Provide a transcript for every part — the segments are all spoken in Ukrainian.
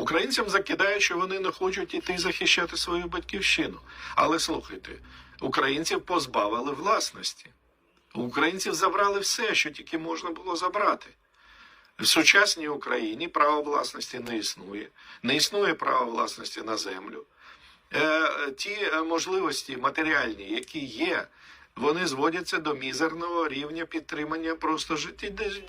Українцям закидають, що вони не хочуть іти захищати свою батьківщину. Але слухайте, українців позбавили власності. Українців забрали все, що тільки можна було забрати. В сучасній Україні право власності не існує, не існує право власності на землю. Е, ті е, можливості матеріальні, які є, вони зводяться до мізерного рівня підтримання просто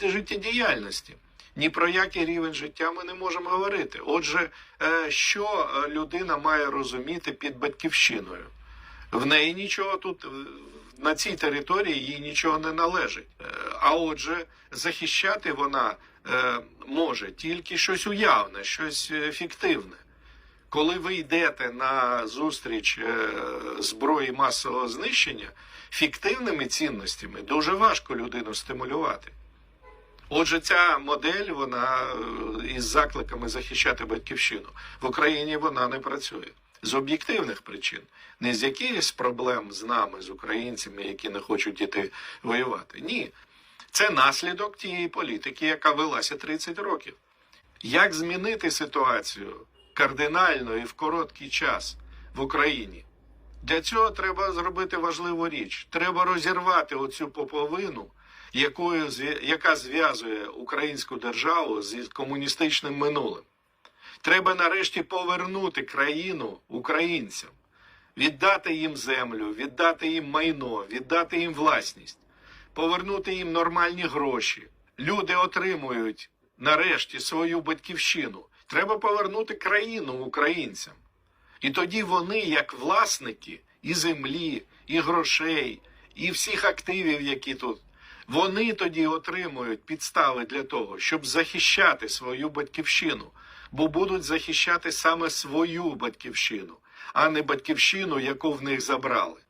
життєдіяльності. Ні про який рівень життя ми не можемо говорити. Отже, е, що е, людина має розуміти під батьківщиною? В неї нічого тут е, на цій території їй нічого не належить. А отже, захищати вона може тільки щось уявне, щось фіктивне. Коли ви йдете на зустріч зброї масового знищення, фіктивними цінностями дуже важко людину стимулювати. Отже, ця модель вона е, із закликами захищати батьківщину в Україні вона не працює з об'єктивних причин, не з якихось проблем з нами, з українцями, які не хочуть іти воювати. Ні, це наслідок тієї політики, яка велася 30 років. Як змінити ситуацію кардинально і в короткий час в Україні? Для цього треба зробити важливу річ. Треба розірвати оцю поповину, якою, яка зв'язує українську державу з комуністичним минулим. Треба нарешті повернути країну українцям, віддати їм землю, віддати їм майно, віддати їм власність, повернути їм нормальні гроші. Люди отримують нарешті свою батьківщину. Треба повернути країну українцям. І тоді вони, як власники і землі, і грошей, і всіх активів, які тут, вони тоді отримують підстави для того, щоб захищати свою батьківщину, бо будуть захищати саме свою батьківщину, а не батьківщину, яку в них забрали.